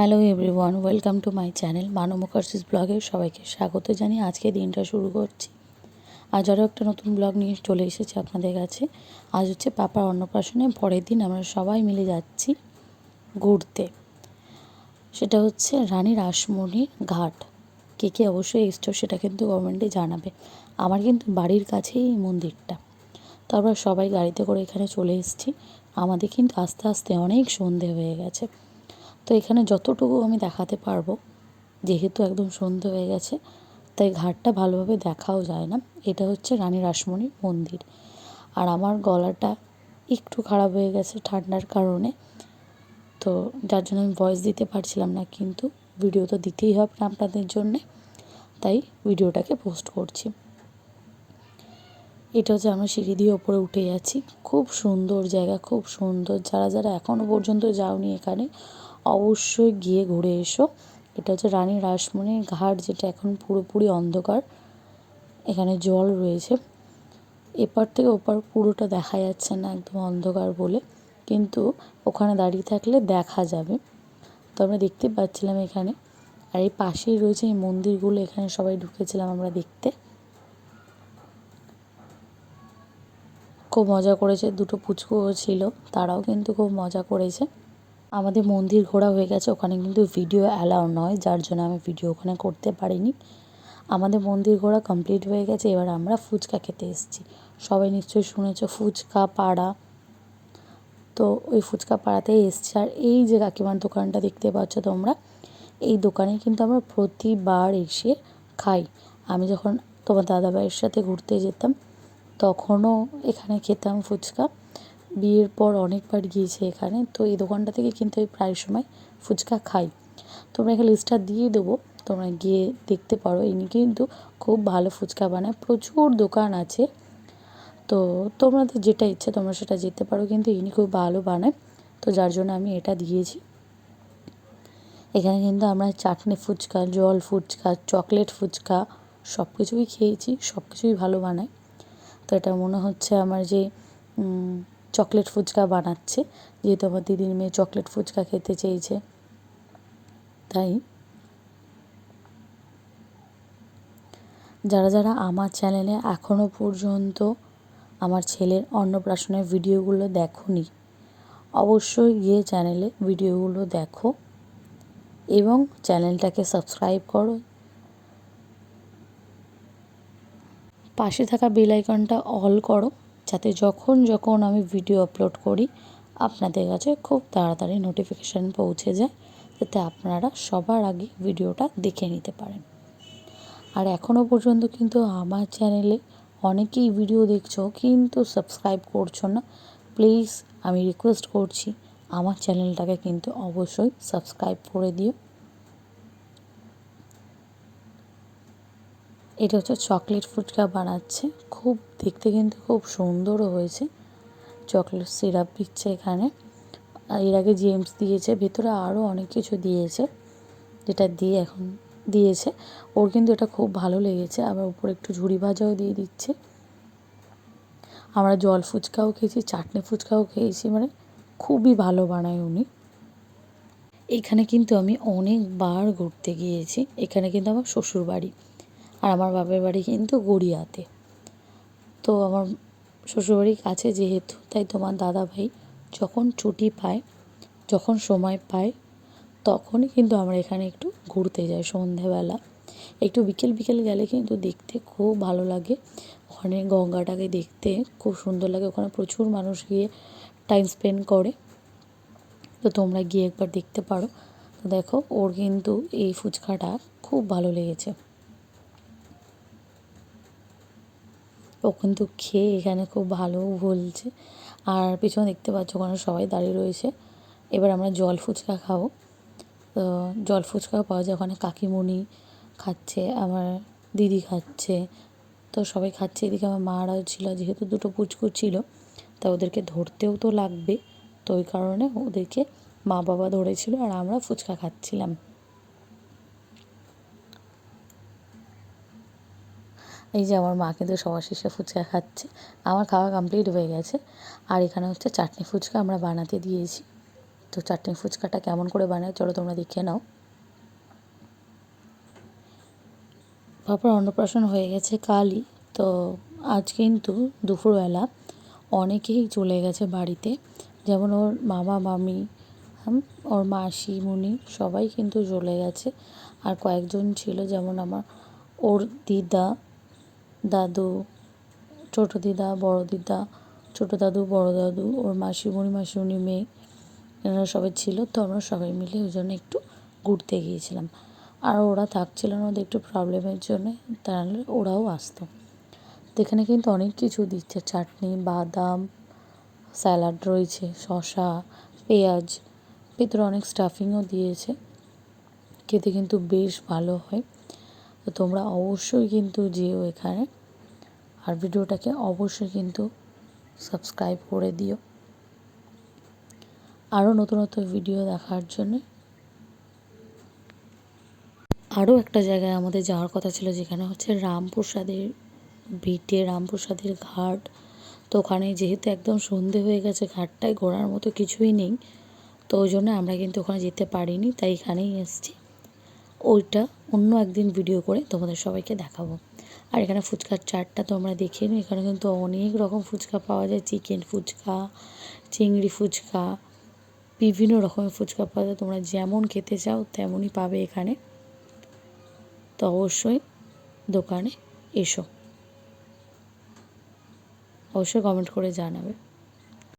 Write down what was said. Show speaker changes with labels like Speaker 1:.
Speaker 1: Hello everyone welcome to my channel Manab Mukherjee's ব্লগে সবাইকে স্বাগত জানিয়ে আজকে দিনটা শুরু করছি। আজ আরও একটা নতুন ব্লগ নিয়ে চলে এসেছি আপনাদের কাছে। আজ হচ্ছে পাপার অন্নপ্রাশনে, পরের দিন আমরা সবাই মিলে যাচ্ছি ঘুরতে। সেটা হচ্ছে রানী রাসমণির ঘাট। কে কে অবশ্যই এসছো সেটা কিন্তু গভর্নমেন্টে জানাবে। আমার কিন্তু বাড়ির কাছেই এই মন্দিরটা। তো আমরা সবাই গাড়িতে করে এখানে চলে এসেছি। আমাদের কিন্তু আস্তে আস্তে অনেক সন্ধে হয়ে গেছে। তো এখানে যতটুকু আমি দেখাতে পারব, যেহেতু একদম সন্ধে হয়ে গেছে, তাই ঘাটটা ভালোভাবে দেখাও যায় না। এটা হচ্ছে রানী রাসমণির মন্দির। আর আমার গলাটা একটু খারাপ হয়ে গেছে ঠান্ডার কারণে, তো যার জন্য আমি ভয়েস দিতে পারছিলাম না, কিন্তু ভিডিও তো দিতেই হবে না আপনাদের জন্যে, তাই ভিডিওটাকে পোস্ট করছি। এটা হচ্ছে আমরা সিঁড়ি দিয়ে ওপরে উঠে যাচ্ছি। খুব সুন্দর জায়গা, খুব সুন্দর। যারা যারা এখনও পর্যন্ত যাওনি এখানে অবশ্যই গিয়ে ঘুরে এসো। এটা হচ্ছে রানী রাসমণির ঘাট, যেটা এখন পুরোপুরি অন্ধকার। এখানে জল রয়েছে। এপার থেকে ওপার পুরোটা দেখা যাচ্ছে না, একদম অন্ধকার বলে। কিন্তু ওখানে দাঁড়িয়ে থাকলে দেখা যাবে। তো আমরা দেখতে পাচ্ছিলাম এখানে। আর এই পাশেই রয়েছে এই মন্দিরগুলো, এখানে সবাই ঢুকেছিলাম আমরা দেখতে। খুব মজা করেছে। দুটো পুচকুও ছিল, তারাও কিন্তু খুব মজা করেছে। আমাদের মন্দির ঘোরা হয়ে গেছে, ওখানে কিন্তু ভিডিও অ্যালাউ নয়, যার জন্য আমি ভিডিও ওখানে করতে পারিনি। আমাদের মন্দির ঘোরা কমপ্লিট হয়ে গেছে, এবার আমরা ফুচকা খেতে এসেছি। সবাই নিশ্চয়ই শুনেছ ফুচকা পাড়া। তো ওই ফুচকা পাড়াতেই এসছি। আর এই যে কাকিমার দোকানটা দেখতে পাচ্ছ তোমরা, এই দোকানে কিন্তু আমরা প্রতিবার এসে খাই। আমি যখন তোমার দাদাভাইয়ের সাথে ঘুরতে যেতাম, তখনও এখানে খেতাম ফুচকা। বিয়ের পর অনেকবার গিয়েছি এখানে, তো এই দোকানটা থেকে কিন্তু আমি প্রায় সময় ফুচকা খাই। তোমরা এখানে লিস্টটা দিয়ে দেবো, তোমরা গিয়ে দেখতে পারো। ইনি কিন্তু খুব ভালো ফুচকা বানায়, প্রচুর দোকান আছে। তো তোমাদের যেটা ইচ্ছে তোমরা সেটা যেতে পারো, কিন্তু ইনি খুব ভালো বানায়, তো যার জন্য আমি এটা দিয়েছি। এখানে কিন্তু আমরা চাটনি ফুচকা, জল ফুচকা, চকলেট ফুচকা সব কিছুই খেয়েছি সব কিছুই ভালো বানায়। তো এটা মনে হচ্ছে আমার যে চকলেট ফুচকা বানাচ্ছে। যেহেতু আমার দিদির মেয়ে চকলেট ফুচকা খেতে চেয়েছে। তাই যারা যারা আমার চ্যানেলে এখনও পর্যন্ত আমার ছেলের অন্নপ্রাশনের ভিডিওগুলো দেখোনি, অবশ্যই গিয়ে চ্যানেলে ভিডিওগুলো দেখো এবং চ্যানেলটাকে সাবস্ক্রাইব করো। পাশে থাকা বেল আইকনটা অল করো। যাতে যখন যখন আমি ভিডিও আপলোড করি, আপনাদের কাছে খুব তাড়াতাড়ি নোটিফিকেশান পৌঁছে যায়, যাতে আপনারা সবার আগে ভিডিওটা দেখে নিতে পারেন। আর এখনও পর্যন্ত কিন্তু আমার চ্যানেলে অনেকেই ভিডিও দেখছ, কিন্তু সাবস্ক্রাইব করছ না প্লিজ আমি রিকোয়েস্ট করছি, আমার চ্যানেলটাকে কিন্তু অবশ্যই সাবস্ক্রাইব করে দিও। এটা হচ্ছে চকলেট ফুচকা বানাচ্ছে। খুব দেখতে কিন্তু খুব সুন্দরও হয়েছে। চকলেট সিরাপ দিচ্ছে এখানে। এর আগে জেমস দিয়েছে, ভেতরে আরও অনেক কিছু দিয়েছে, যেটা দিয়ে এখন দিয়েছে। ওর কিন্তু এটা খুব ভালো লেগেছে। আবার উপরে একটু ঝুড়ি ভাজাও দিয়ে দিচ্ছে। আমরা জল ফুচকাও খেয়েছি, চাটনি ফুচকাও খেয়েছি মানে খুবই ভালো বানায় উনি। এখানে কিন্তু আমি অনেকবার ঘুরতে গিয়েছি। এখানে কিন্তু আমার শ্বশুর বাড়ি আর আমার বাপের বাড়ি কিন্তু গড়িয়াতে তো আমার শ্বশুরবাড়ির কাছে যেহেতু, তাই তোমার দাদা ভাই যখন ছুটি পায়, যখন সময় পায়, তখনই কিন্তু আমরা এখানে একটু ঘুরতে যাই সন্ধেবেলা। একটু বিকেল বিকেল গেলে কিন্তু দেখতে খুব ভালো লাগে। ওখানে গঙ্গাটাকে দেখতে খুব সুন্দর লাগে। ওখানে প্রচুর মানুষ গিয়ে টাইম স্পেন্ড করে। তো তোমরা গিয়ে একবার দেখতে পারো। তো দেখো, ওর কিন্তু এই ফুচকাটা খুব ভালো লেগেছে। ও কিন্তু খেয়ে এখানে খুব ভালো বলছে। আর পিছনে দেখতে পাচ্ছ ওখানে সবাই দাঁড়িয়ে রয়েছে। এবার আমরা জল ফুচকা খাব। তো জল ফুচকাও পাওয়া যায় ওখানে। কাকিমণি খাচ্ছে, আমার দিদি খাচ্ছে, তো সবাই খাচ্ছে। এদিকে আমার মারাও ছিল, যেহেতু দুটো পুচকু ছিল, তা ওদেরকে ধরতেও তো লাগবে। তো ওই কারণে ওদেরকে মা বাবা ধরেছিল আর আমরা ফুচকা খাচ্ছিলাম। এই যে আমার মা কিন্তু সবার শেষে ফুচকা খাচ্ছে। আমার খাওয়া কমপ্লিট হয়ে গেছে। আর এখানে হচ্ছে চাটনি ফুচকা আমরা বানাতে দিয়েছি। তো চাটনি ফুচকাটা কেমন করে বানায় চলো তোমরা দেখে নাও। বাবার অন্নপ্রাশন হয়ে গেছে কালই। তো আজ কিন্তু দুপুরবেলা অনেকেই চলে গেছে বাড়িতে। যেমন ওর মামা, মামি ওর মাসি, মুনি সবাই কিন্তু চলে গেছে। আর কয়েকজন ছিল যেমন আমার ওর দিদা দাদু, ছোটো দিদা, বড় দিদা, ছোটো দাদু, বড় দাদু, ওর মাসিমণি মাসিমণি মেয়ে এনারা সবাই ছিল, তো আমরা সবাই মিলে ওই জন্য একটু ঘুরতে গিয়েছিলাম। আর ওরা থাকছিল না ওদের একটু প্রবলেমের জন্যে, তাহলে ওরাও আসতো। এখানে কিন্তু অনেক কিছু দিচ্ছে, চাটনি, বাদাম, স্যালাড রয়েছে, শসা, পেঁয়াজ, ভিতরে অনেক স্টাফিংও দিয়েছে। খেতে কিন্তু বেশ ভালো হয়। তো তোমরা অবশ্যই কিন্তু যেও এখানে। আর ভিডিওটাকে অবশ্যই কিন্তু সাবস্ক্রাইব করে দিও। আরও নতুন নতুন ভিডিও দেখার জন্য। আরও একটা জায়গায় আমাদের যাওয়ার কথা ছিল যেখানে হচ্ছে রামপ্রসাদের ভিটে, রামপ্রসাদের ঘাট। তো ওখানে যেহেতু একদম সন্ধে হয়ে গেছে, ঘাটটায় ঘোরার মতো কিছুই নেই। তো ওই জন্য আমরা কিন্তু ওখানে যেতে পারিনি, তাই এখানেই এসেছি। ওইটা অন্য একদিন ভিডিও করে তোমাদের সবাইকে দেখাবো। আর এখানে ফুচকার চাটটা তোমরা দেখে নিও। এখানে কিন্তু অনেক রকম ফুচকা পাওয়া যায়। চিকেন ফুচকা, চিংড়ি ফুচকা, বিভিন্ন রকমের ফুচকা পাওয়া যায়। তোমরা যেমন খেতে চাও তেমনই পাবে এখানে। তো অবশ্যই দোকানে এসো। অবশ্যই কমেন্ট করে জানাবে।